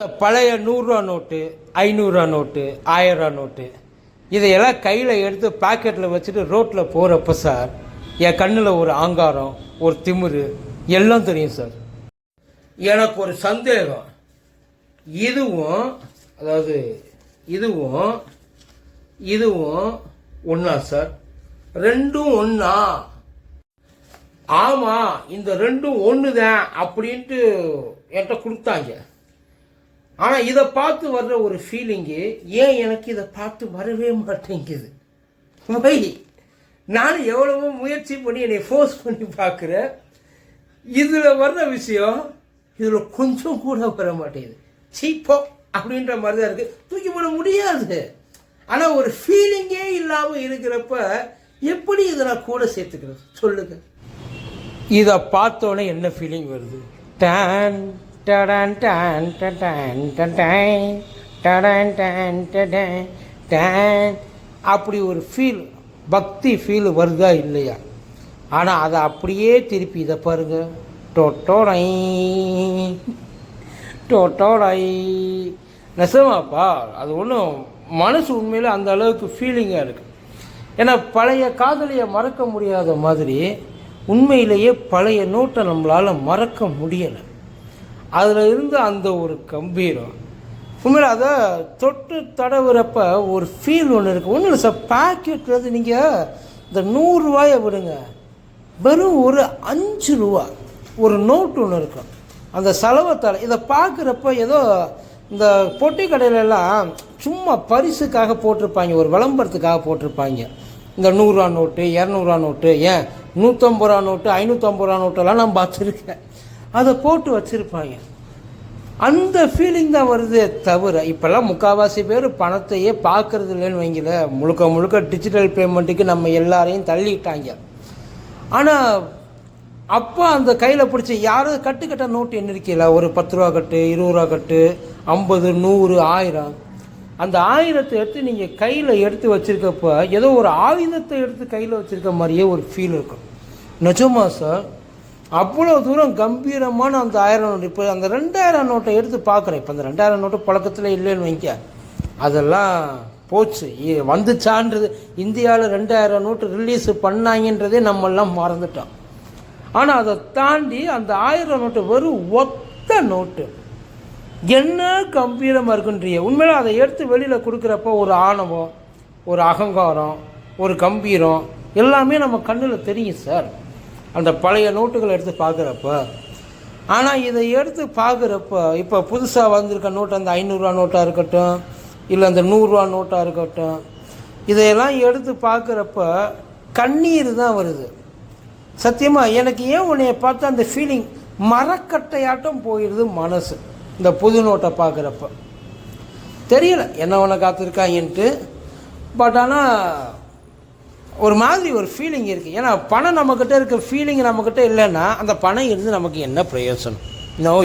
பழைய நூறுரூவா நோட்டு ஐநூறுரூவா நோட்டு ஆயிரரூவா நோட்டு இதையெல்லாம் கையில் எடுத்து பாக்கெட்டில் வச்சுட்டு ரோட்டில் போகிறப்ப சார் என் கண்ணில் ஒரு ஆங்காரம் ஒரு திமிரு எல்லாம் தெரியும் சார். எனக்கு ஒரு சந்தேகம். இதுவும் அதாவது இதுவும் இதுவும் ஒன்றா சார்? ரெண்டும் ஒன்றா ஆமாம் இந்த ரெண்டும் ஒன்று தான் அப்படின்ட்டு என்கிட்ட கொடுத்தாங்க. ஆனால் இதை பார்த்து வர்ற ஒரு ஃபீலிங்கு ஏன் எனக்கு இதை பார்த்து வரவே மாட்டேங்குது? வை நான் எவ்வளவோ முயற்சி பண்ணி என்னை ஃபோர்ஸ் பண்ணி பார்க்குறேன் இதில் வர்ற விஷயம் இதில் கொஞ்சம் கூட வர மாட்டேங்குது. சீப்போ அப்படின்ற மாதிரி தான் இருக்குது தூக்கி போட முடியாது. ஆனால் ஒரு ஃபீலிங்கே இல்லாமல் இருக்கிறப்ப எப்படி இதை நான் கூட சேர்த்துக்கிறது? சொல்லுங்கள் இதை பார்த்தோன்னே என்ன ஃபீலிங் வருது? டேன். டடான் டான் டடான் டடான் டடான் டான் டடான் டான் அப்படி ஒரு ஃபீல் பக்தி ஃபீல் வருதா இல்லையா? ஆனால் அதை அப்படியே திருப்பி இதை பாருங்க. டொட்டோடை டொட்டோடை. நெசமாப்பா அது ஒன்றும் மனசு உண்மையில் அந்த அளவுக்கு ஃபீலிங்காக இருக்குது ஏன்னா பழைய காதலியை மறக்க முடியாத மாதிரி உண்மையிலேயே பழைய நோட்டை நம்மளால் மறக்க முடியலை. அதில் இருந்த அந்த ஒரு கம்பீரம். உண்மையில் அதை தொட்டு தடவுறப்ப ஒரு ஃபீல் ஒன்று இருக்குது ஒன்றும் இல்லை சார் வந்து நீங்கள் இந்த நூறுரூவாயை விடுங்க. வெறும் ஒரு அஞ்சு ரூபா. ஒரு நோட்டு ஒன்று இருக்கும் அந்த செலவத்தால் இதை பார்க்குறப்ப ஏதோ இந்த பொட்டி கடையிலெல்லாம் சும்மா பரிசுக்காக போட்டிருப்பாங்க. ஒரு விளம்பரத்துக்காக போட்டிருப்பாங்க. இந்த நூறுரூவா நோட்டு இரநூறுவா நோட்டு ஏன்? நூற்றம்பது ரூபா நோட்டு ஐநூற்றம்பது ரூபா நோட்டெல்லாம் நான் பார்த்துருக்கேன். அதை போட்டு வச்சுருப்பாங்க. அந்த ஃபீலிங் தான் வருதே தவிர இப்போல்லாம் முக்கால்வாசி பேர் பணத்தையே பார்க்கறது இல்லைன்னு வைங்கள முழுக்க முழுக்க டிஜிட்டல் பேமெண்ட்டுக்கு நம்ம எல்லாரையும் தள்ளிட்டாங்க. ஆனால் அப்போ அந்த கையில் பிடிச்ச யாரும் கட்டுக்கட்ட நோட்டு என்ன இருக்கீங்களா ஒரு பத்து ரூபா கட்டு இருபது ரூபா கட்டு ஐம்பது நூறு ஆயிரம். அந்த ஆயிரத்தை எடுத்து நீங்கள் கையில் எடுத்து வச்சுருக்கப்ப ஏதோ ஒரு ஆயுதத்தை எடுத்து கையில் வச்சுருக்க மாதிரியே ஒரு ஃபீல் இருக்கும். நிஜமா சார் அவ்வளோ தூரம் கம்பீரமான அந்த ஆயிரம் நோட்டு இப்போ அந்த ரெண்டாயிரம் நோட்டை எடுத்து பார்க்குறேன். இப்போ அந்த ரெண்டாயிரம் நோட்டு பழக்கத்தில் இல்லைன்னு வைக்க அதெல்லாம் போச்சு. வந்துச்சான்றது. இந்தியாவில் ரெண்டாயிரம் நோட்டு ரிலீஸ் பண்ணாங்கன்றதே நம்மெல்லாம் மறந்துட்டோம். ஆனால் அதை தாண்டி அந்த ஆயிரம் நோட்டு வெறும் ஒத்த நோட்டு. என்ன கம்பீரமாக இருக்குன்றிய உண்மையில் அதை எடுத்து வெளியில் கொடுக்குறப்ப ஒரு ஆணவம் ஒரு அகங்காரம் ஒரு கம்பீரம் எல்லாமே நம்ம கண்ணில் தெரியும் சார். அந்த பழைய நோட்டுகளை எடுத்து பார்க்குறப்ப ஆனால் இதை எடுத்து பார்க்குறப்ப இப்போ புதுசாக வந்திருக்க நோட்டு அந்த ஐநூறுரூவா நோட்டாக இருக்கட்டும் இல்லை அந்த நூறுரூவா நோட்டாக இருக்கட்டும் இதையெல்லாம் எடுத்து பார்க்குறப்ப கண்ணீர் தான் வருது. சத்தியமாக எனக்கு ஏன் உன்னைய பார்த்தா அந்த ஃபீலிங் மரக்கட்டையாட்டம் போயிடுது மனசு இந்த புது நோட்டை பார்க்குறப்ப. தெரியல என்ன உன காத்திருக்காங்கன்ட்டு பட் ஆனால் ஒரு மாதிரி ஒரு ஃபீலிங் இருக்குது ஏன்னா பணம் நம்மக்கிட்ட இருக்க ஃபீலிங் நம்மக்கிட்ட இல்லைன்னா அந்த பணம் இருந்து நமக்கு என்ன பிரயோஜனம்? நோ